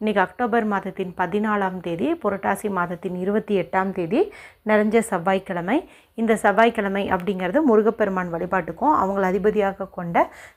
இன்றைக்கி அக்டோபர் மாதத்தின் பதினாலாம் தேதி புரட்டாசி மாதத்தின் இருபத்தி எட்டாம் தேதி நிறைஞ்ச செவ்வாய்க்கிழமை. இந்த செவ்வாய்க்கிழமை அப்படிங்கிறது முருகப்பெருமான் வழிபாட்டுக்கும் அவங்கள அதிபதியாக கொண்ட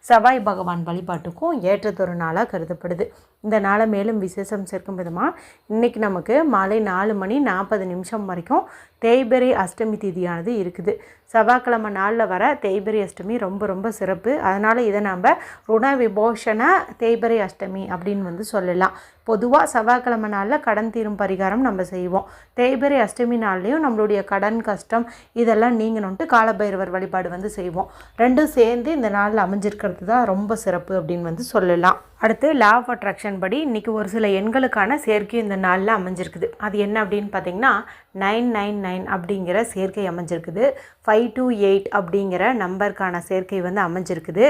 செவ்வாய் பகவான் வழிபாட்டுக்கும் ஏற்றதொரு நாளாக கருதப்படுது. இந்த நாளை மேலும் விசேஷம் சேர்க்கும் விதமாக இன்றைக்கி நமக்கு மாலை நாலு மணி நாற்பது நிமிஷம் வரைக்கும் தேய்பிரை அஷ்டமி திதியானது இருக்குது. செவ்வாய்க்கிழமை நாளில் வர தேய்பிரை அஷ்டமி ரொம்ப ரொம்ப சிறப்பு. அதனால் இதை நம்ம ருண விபோஷண தேய்பிரை அஷ்டமி அப்படின்னு வந்து சொல்லலாம். பொதுவாக செவ்வாய்க்கிழமை நாளில் கடன் தீரும் பரிகாரம் நம்ம செய்வோம். தேய்பிரை அஷ்டமி நாள்லேயும் நம்மளுடைய கடன் கஷ்டம் இதெல்லாம் நீங்கணுன்ட்டு காலபைரவர் வழிபாடு வந்து செய்வோம். ரெண்டும் சேர்ந்து இந்த நாளில் அமைஞ்சிருக்கிறது தான் ரொம்ப சிறப்பு அப்படின்னு வந்து சொல்லலாம். அடுத்து லா ஆஃப் அட்ராக்ஷன் படி இன்றைக்கி ஒரு சில எண்களுக்கான சேர்க்கையும் இந்த நாளில் அமைஞ்சிருக்குது. அது என்ன அப்படின்னு பார்த்தீங்கன்னா நைன் நைன் நைன் அப்படிங்கிற சேர்க்கை அமைஞ்சிருக்குது. ஃபைவ் டூ எயிட் அப்படிங்கிற நம்பருக்கான சேர்க்கை வந்து அமைஞ்சிருக்குது.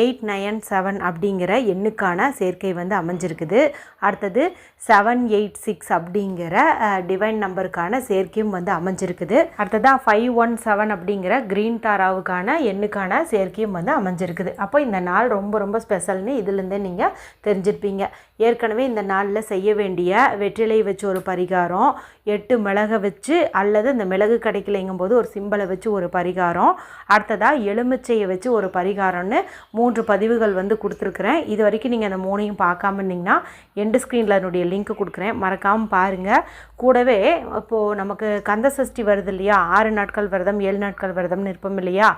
எயிட் நயன் செவன் அப்படிங்கிற எண்ணுக்கான சேர்க்கை வந்து அமைஞ்சிருக்குது. அடுத்தது செவன் எயிட் சிக்ஸ் அப்படிங்கிற டிவைன் நம்பருக்கான சேர்க்கையும் வந்து அமைஞ்சிருக்குது. அடுத்ததாக ஃபைவ் ஒன் செவன் அப்படிங்கிற க்ரீன் தாராவுக்கான எண்ணுக்கான சேர்க்கையும் வந்து அமைஞ்சிருக்குது. அப்போ இந்த நாள் ரொம்ப ரொம்ப ஸ்பெஷல்னு இதுலேருந்தே நீங்கள் தெரிஞ்சிருப்பீங்க. ஏற்கனவே இந்த நாளில் செய்ய வேண்டிய வெற்றிலை வச்சு ஒரு பரிகாரம் எட்டு மிளகை வச்சு அல்லது இந்த மிளகு கிடைக்கலைங்கும் போது ஒரு சிம்பலை வச்சு ஒரு பரிகாரம் அடுத்ததாக எலுமிச்சையை வச்சு ஒரு பரிகாரம்னு மூன்று பதிவுகள் வந்து கொடுத்துருக்குறேன். இது வரைக்கும் நீங்கள் அந்த மூணையும் பார்க்காம இருந்தீங்கன்னா எண்டு ஸ்க்ரீனில் என்னுடைய லிங்க் கொடுக்குறேன். மறக்காமல் பாருங்கள் கூடவே இப்போது நமக்கு கந்த சஷ்டி வருது இல்லையா? ஆறு நாட்கள் விரதம் ஏழு நாட்கள் விரதம்னு இருப்போம் இல்லையா?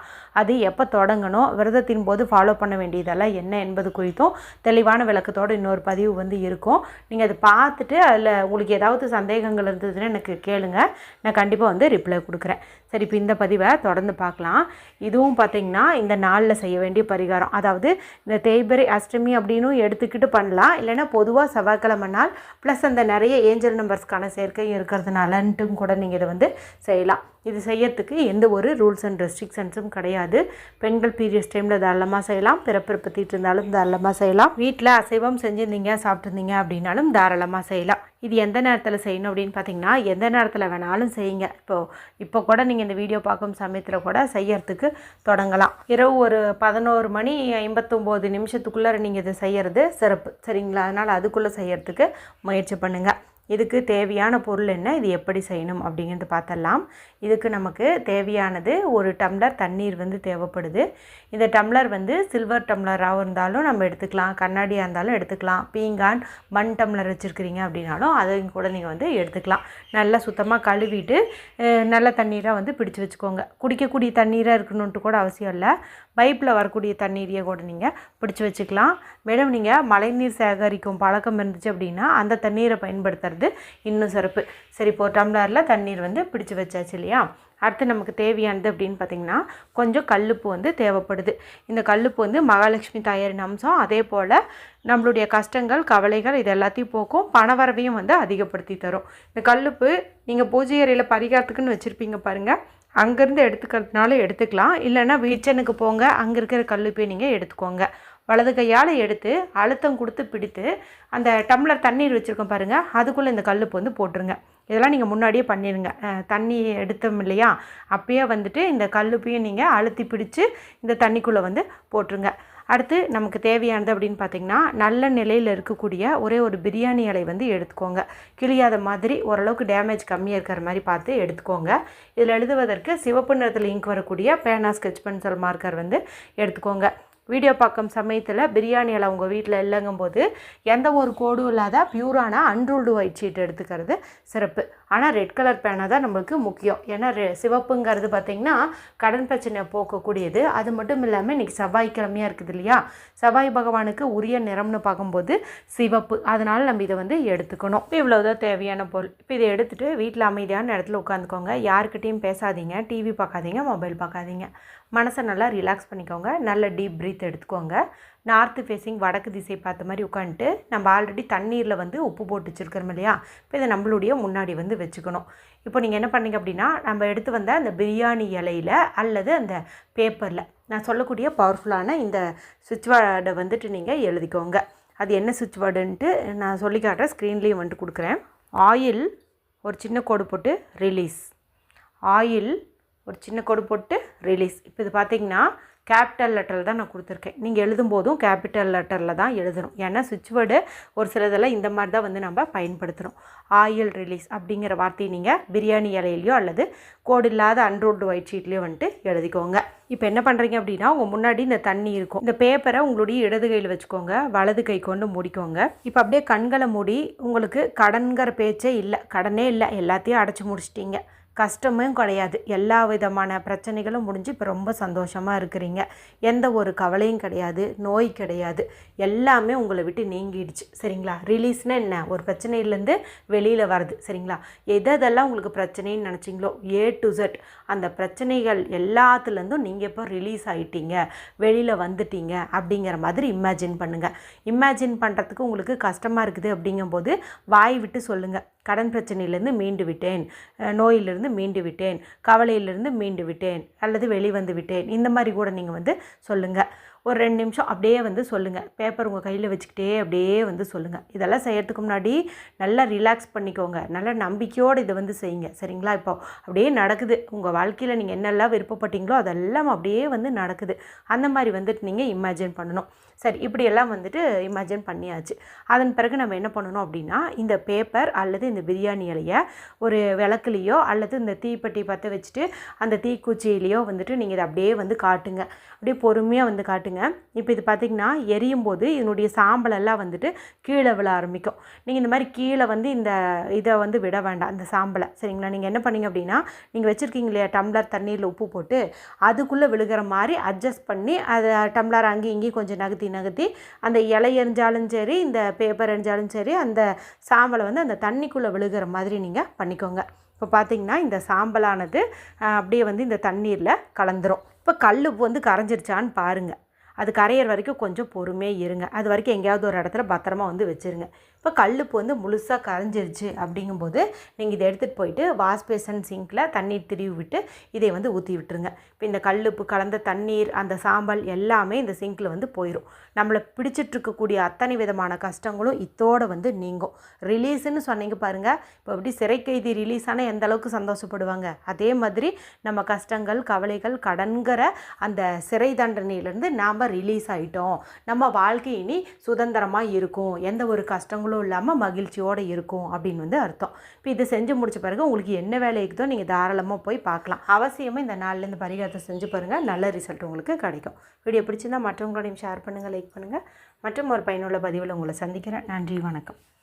அது எப்போ தொடங்கணும்? விரதத்தின் போது ஃபாலோ பண்ண வேண்டியதெல்லாம் என்ன என்பது குறித்தும் தெளிவான விளக்கத்தோடு இன்னொரு பதிவு வந்து இருக்கும். நீங்கள் அதை பார்த்துட்டு அதில் உங்களுக்கு ஏதாவது சந்தேகங்கள் இருந்ததுன்னு எனக்கு கேளுங்க. நான் கண்டிப்பாக வந்து ரிப்ளை கொடுக்குறேன். சரி இப்போ இந்த பதிவை தொடர்ந்து பார்க்கலாம். இதுவும் பார்த்திங்கன்னா இந்த நாளில் செய்ய வேண்டிய பரிகாரம். அதாவது இந்த தேய்பிரை அஷ்டமி அப்படின்னு எடுத்துக்கிட்டு பண்ணலாம். இல்லைன்னா பொதுவாக செவ்வாய்க்கிழமை நாள் ப்ளஸ் அந்த நிறைய ஏஞ்சல் நம்பர்ஸ்க்கான சேர்க்கையும் இருக்கிறதுனாலன்ட்டும் கூட நீங்கள் இதை வந்து செய்யலாம். இது செய்யறதுக்கு எந்த ஒரு ரூல்ஸ் அண்ட் ரெஸ்ட்ரிக்ஷன்ஸும் கிடையாது. பெண்கள் பீரியட்ஸ் டைமில் தாராளமாக செய்யலாம். பிறப்பிறப்பு இருந்தாலும் தாராளமாக செய்யலாம். வீட்டில் அசைவம் செஞ்சுருந்தீங்க சாப்பிட்ருந்தீங்க அப்படின்னாலும் தாராளமாக செய்யலாம். இது எந்த நேரத்தில் செய்யணும் அப்படின்னு பார்த்தீங்கன்னா எந்த நேரத்தில் வேணாலும் செய்யுங்க. இப்போது இப்போ கூட நீங்கள் இந்த வீடியோ பார்க்கும் சமயத்தில் கூட செய்யறதுக்கு தொடங்கலாம். இரவு ஒரு பதினோரு மணி ஐம்பத்தொம்போது நிமிஷத்துக்குள்ளே நீங்கள் இதை செய்கிறது சிறப்பு. சரிங்களா? அதனால் அதுக்குள்ளே செய்யறதுக்கு முயற்சி பண்ணுங்கள் இதுக்கு தேவையான பொருள் என்ன இது எப்படி செய்யணும் அப்படிங்கிறது பார்த்தலாம். இதுக்கு நமக்கு தேவையானது ஒரு டம்ளர் தண்ணீர் வந்து தேவைப்படுது. இந்த டம்ளர் வந்து சில்வர் டம்ளராகவும் இருந்தாலும் நம்ம எடுத்துக்கலாம் கண்ணாடியாக இருந்தாலும் எடுத்துக்கலாம். பீங்கான் மண் டம்ளர் வச்சுருக்கிறீங்க அப்படின்னாலும் அதையும் கூட நீங்கள் வந்து எடுத்துக்கலாம். நல்லா சுத்தமாக கழுவிட்டு நல்ல தண்ணீராக வந்து பிடிச்சு வச்சுக்கோங்க. குடிக்கக்கூடிய தண்ணீராக இருக்கணுன்ட்டு கூட அவசியம் இல்லை. பைப்பில் வரக்கூடிய தண்ணீரையே கூட நீங்கள் பிடிச்சி வச்சுக்கலாம். மேடம் நீங்கள் மழைநீர் சேகரிக்கும் பழக்கம் இருந்துச்சு அப்படின்னா அந்த தண்ணீரை பயன்படுத்துறது இன்னும் சிறப்பு. சரி இப்போ டம்ளரில் தண்ணீர் வந்து பிடிச்சி வச்சாச்சு இல்லையா? அடுத்து நமக்கு தேவையானது அப்படின்னு பார்த்திங்கன்னா கொஞ்சம் கல்லுப்பு வந்து தேவைப்படுது. இந்த கல்லுப்பு வந்து மகாலட்சுமி தாயாரின் அம்சம். அதே போல் நம்மளுடைய கஷ்டங்கள் கவலைகள் இது எல்லாத்தையும் போக்கும் பணவரவையும் வந்து அதிகப்படுத்தி தரும். இந்த கல்லுப்பு நீங்கள் பூஜை அறையில் பரிகாரத்துக்குன்னு வச்சுருப்பீங்க பாருங்கள் அங்கேருந்து எடுத்துக்கிறதுனால எடுத்துக்கலாம். இல்லைன்னா கிச்சனுக்கு போங்க அங்கே இருக்கிற கல்லுப்பையை நீங்கள் எடுத்துக்கோங்க. வலது கையால் எடுத்து அழுத்தம் கொடுத்து பிடித்து அந்த டம்ளர் தண்ணீர் வச்சுருக்கோம் பாருங்கள் அதுக்குள்ளே இந்த கல்லுப்பு வந்து போட்டுருங்க. இதெல்லாம் நீங்கள் முன்னாடியே பண்ணிடுங்க தண்ணி எடுத்தோம் இல்லையா? அப்பயே வந்துட்டு இந்த கல்லுப்பையும் நீங்கள் அழுத்தி பிடிச்சி இந்த தண்ணிக்குள்ளே வந்து போட்டுருங்க. அடுத்து நமக்கு தேவையானது அப்படின்னு பார்த்தீங்கன்னா நல்ல நிலையில் இருக்கக்கூடிய ஒரே ஒரு பிரியாணி இலை வந்து எடுத்துக்கோங்க. கிழியாத மாதிரி ஓரளவுக்கு டேமேஜ் கம்மியாக இருக்கிற மாதிரி பார்த்து எடுத்துக்கோங்க. இதில் எழுதுவதற்கு சிவப்பு நிறத்தில் இங்க் வரக்கூடிய பேனா ஸ்கெச் பென்சில் மார்க்கர் வந்து எடுத்துக்கோங்க. வீடியோ பார்க்கும் சமயத்தில் பிரியாணி எல்லாம் உங்கள் வீட்டில் இல்லைங்கும்போது எந்த ஒரு கோடும் இல்லாத பியூரான அன்ரூல்டு ஒயிட் ஷீட் எடுத்துக்கிறது சிறப்பு. ஆனால் ரெட் கலர் பேனா தான் நம்மளுக்கு முக்கியம். ஏன்னா ரெ சிவப்புங்கிறது பார்த்திங்கன்னா கடன் பிரச்சனை போக்கக்கூடியது. அது மட்டும் இல்லாமல் இன்றைக்கி செவ்வாய்க்கிழமையாக இருக்குது இல்லையா? செவ்வாய் பகவானுக்கு உரிய நிறம்னு பார்க்கும்போது சிவப்பு. அதனால் நம்ம இதை வந்து எடுத்துக்கணும். இவ்வளோதான் தேவையான பொருள். இப்போ இதை எடுத்துகிட்டு வீட்டில் அமைதியான இடத்துல உட்காந்துக்கோங்க. யாருக்கிட்டேயும் பேசாதீங்க. டிவி பார்க்காதீங்க. மொபைல் பார்க்காதீங்க. மனசை நல்லா ரிலாக்ஸ் பண்ணிக்கோங்க. நல்ல டீப் ப்ரீத் எடுத்துக்கோங்க. நார்த்து ஃபேஸிங் வடக்கு திசை பார்த்த மாதிரி உட்காந்துட்டு நம்ம ஆல்ரெடி தண்ணீரில் வந்து உப்பு போட்டு வச்சுருக்கிறோம் இல்லையா? இப்போ இதை நம்மளுடைய முன்னாடி வந்து வச்சுக்கணும். இப்போ நீங்கள் என்ன பண்ணீங்க அப்படின்னா நம்ம எடுத்து வந்த அந்த பிரியாணி இலையில் அல்லது அந்த பேப்பரில் நான் சொல்லக்கூடிய பவர்ஃபுல்லான இந்த சுவிட்ச் வேர்டை வந்துட்டு நீங்கள் எழுதிக்கோங்க. அது என்ன சுவிட்ச் வேர்டுன்ட்டு நான் சொல்லி காட்டுறேன். ஸ்க்ரீன்லேயும் வந்துட்டு கொடுக்குறேன். ஆயில் ஒரு சின்ன கோடு போட்டு ரிலீஸ் ஆயில் ஒரு சின்ன கோடு போட்டு ரிலீஸ் இப்போ இது பார்த்தீங்கன்னா கேபிட்டல் லெட்டரில் தான் நான் கொடுத்துருக்கேன். நீங்கள் எழுதும்போதும் கேபிட்டல் லெட்டரில் தான் எழுதணும். ஏன்னா சுவிட்ச் வேர்டு ஒரு சிலதில் இந்த மாதிரி தான் வந்து நம்ம பயன்படுத்துகிறோம் ஆயில் ரிலீஸ் அப்படிங்கிற வார்த்தையை நீங்கள் பிரியாணி இலையிலையோ அல்லது கோடு இல்லாத அன்ரோல்டு ஒயிட் ஷீட்லேயோ வந்துட்டு எழுதிக்கோங்க. இப்போ என்ன பண்ணுறீங்க அப்படின்னா உங்கள் முன்னாடி இந்த தண்ணி இருக்கும். இந்த பேப்பரை உங்களுடைய இடது கையில் வச்சுக்கோங்க. வலது கை கொண்டு மூடிக்கோங்க. இப்போ அப்படியே கண்களை மூடி உங்களுக்கு கடன்கிற பேச்சே இல்லை. கடனே இல்லை. எல்லாத்தையும் அடைச்சி முடிச்சிட்டிங்க. கஷ்டமும் கிடையாது. எல்லா விதமான பிரச்சனைகளும் முடிஞ்சு இப்போ ரொம்ப சந்தோஷமாக இருக்கிறீங்க. எந்த ஒரு கவலையும் கிடையாது. நோய் கிடையாது. எல்லாமே உங்களை விட்டு நீங்கிடுச்சு. சரிங்களா? ரிலீஸ்னால் என்ன? ஒரு பிரச்சனையிலேருந்து வெளியில் வருது. சரிங்களா? எதெல்லாம் உங்களுக்கு பிரச்சனைன்னு நினச்சிங்களோ ஏ டு ஜெட் அந்த பிரச்சனைகள் எல்லாத்துலேருந்தும் நீங்கள் இப்போ ரிலீஸ் ஆகிட்டீங்க வெளியில் வந்துட்டீங்க அப்படிங்கிற மாதிரி இமேஜின் பண்ணுங்கள் இமேஜின் பண்ணுறதுக்கு உங்களுக்கு கஷ்டமாக இருக்குது அப்படிங்கும்போது வாய் விட்டு சொல்லுங்கள் கடன் பிரச்சனையிலேருந்து மீண்டு விட்டேன். நோயிலிருந்து மீண்டு விட்டேன். கவலையிலிருந்து மீண்டு விட்டேன். அல்லது வெளிவந்து விட்டேன். இந்த மாதிரி கூட நீங்கள் வந்து சொல்லுங்கள் ஒரு ரெண்டு நிமிஷம் அப்படியே வந்து சொல்லுங்கள் பேப்பர் உங்கள் கையில் வச்சுக்கிட்டே அப்படியே வந்து சொல்லுங்கள் இதெல்லாம் செய்கிறதுக்கு முன்னாடி நல்லா ரிலாக்ஸ் பண்ணிக்கோங்க. நல்ல நம்பிக்கையோடு இதை வந்து செய்யுங்க. சரிங்களா? இப்போ அப்படியே நடக்குது. உங்கள் வாழ்க்கையில் நீங்கள் என்னெல்லாம் விருப்பப்பட்டீங்களோ அதெல்லாம் அப்படியே வந்து நடக்குது. அந்த மாதிரி வந்துட்டு நீங்கள் இமேஜின் பண்ணணும். சரி இப்படியெல்லாம் வந்துட்டு இமேஜின் பண்ணியாச்சு. அதன் பிறகு நம்ம என்ன பண்ணணும் அப்படின்னா இந்த பேப்பர் அல்லது இந்த பிரியாணி இலையை ஒரு விளக்குலேயோ அல்லது இந்த தீப்பெட்டி பற்ற வச்சுட்டு அந்த தீக்குச்சியிலையோ வந்துட்டு நீங்கள் இதை அப்படியே வந்து காட்டுங்க. அப்படியே பொறுமையாக வந்து காட்டுங்க. இப்போ இது பார்த்திங்கன்னா எரியும் போது இதனுடைய சாம்பலெல்லாம் வந்துட்டு கீழே விழ ஆரம்பிக்கும். நீங்கள் இந்த மாதிரி கீழே வந்து இந்த இதை வந்து விட வேண்டாம் இந்த சாம்பலை. சரிங்களா? நீங்கள் என்ன பண்ணீங்க அப்படின்னா நீங்கள் வச்சுருக்கீங்க இல்லையா டம்ளர் தண்ணீரில் உப்பு போட்டு அதுக்குள்ளே விழுகிற மாதிரி அட்ஜஸ்ட் பண்ணி அதை டம்ளர் அங்கேயும் இங்கேயும் கொஞ்சம் நகர்த்தி நகர்த்தி அந்த இலை எரிஞ்சாலும் சரி இந்த பேப்பர் எரிஞ்சாலும் சரி அந்த சாம்பலை வந்து அந்த தண்ணிக்குள்ளே விழுகிற மாதிரி நீங்கள் பண்ணிக்கோங்க. இப்போ பார்த்தீங்கன்னா இந்த சாம்பலானது அப்படியே வந்து இந்த தண்ணீரில் கலந்துரும். இப்போ கல் வந்து கரைஞ்சிருச்சான்னு பாருங்கள் அது கரையிற வரைக்கும் கொஞ்சம் பொறுமையாக இருங்க. அது வரைக்கும் எங்கேயாவது ஒரு இடத்துல பத்திரமா வந்து வச்சுருங்க. இப்போ கல்லுப்பு வந்து முழுசாக கரைஞ்சிருச்சு அப்படிங்கும்போது நீங்கள் இதை எடுத்துகிட்டு போயிட்டு வாஷ் பேசன் சிங்கில் தண்ணீர் திருவி விட்டு இதை வந்து ஊற்றி விட்டுருங்க. இப்போ இந்த கல்லுப்பு கலந்த தண்ணீர் அந்த சாம்பல் எல்லாமே இந்த சிங்கில் வந்து போயிடும் நம்மளை பிடிச்சிட்ருக்கக்கூடிய அத்தனை விதமான கஷ்டங்களும் இத்தோடு வந்து நீங்கும். ரிலீஸ்ன்னு சொன்னீங்க பாருங்கள் இப்போ எப்படி சிறை கைதி ரிலீஸ் ஆனால் எந்த அளவுக்கு சந்தோஷப்படுவாங்க? அதே மாதிரி நம்ம கஷ்டங்கள் கவலைகள் கடன்கிற அந்த சிறை தண்டனையிலேருந்து நாம் ரிலீஸ் ஆகிட்டோம் நம்ம வாழ்க்கை இனி சுதந்திரமாக இருக்கும். எந்த ஒரு கஷ்டங்களும் கவலைகளும் இல்லாமல் மகிழ்ச்சியோடு இருக்கும் அப்படின்னு வந்து அர்த்தம். இப்போ இதை செஞ்சு முடிச்ச பிறகு உங்களுக்கு என்ன வேலை இருக்குதோ நீங்கள் தாராளமாக போய் பார்க்கலாம். அவசியமாக இந்த நாளில் இந்த பரிகாரத்தை செஞ்சு பாருங்கள் நல்ல ரிசல்ட் உங்களுக்கு கிடைக்கும். வீடியோ பிடிச்சிருந்தால் மற்றவங்களோடையும் ஷேர் பண்ணுங்கள் லைக் பண்ணுங்கள் மற்றும் ஒரு பயனுள்ள பதிவில் உங்களை சந்திக்கிறேன். நன்றி வணக்கம்.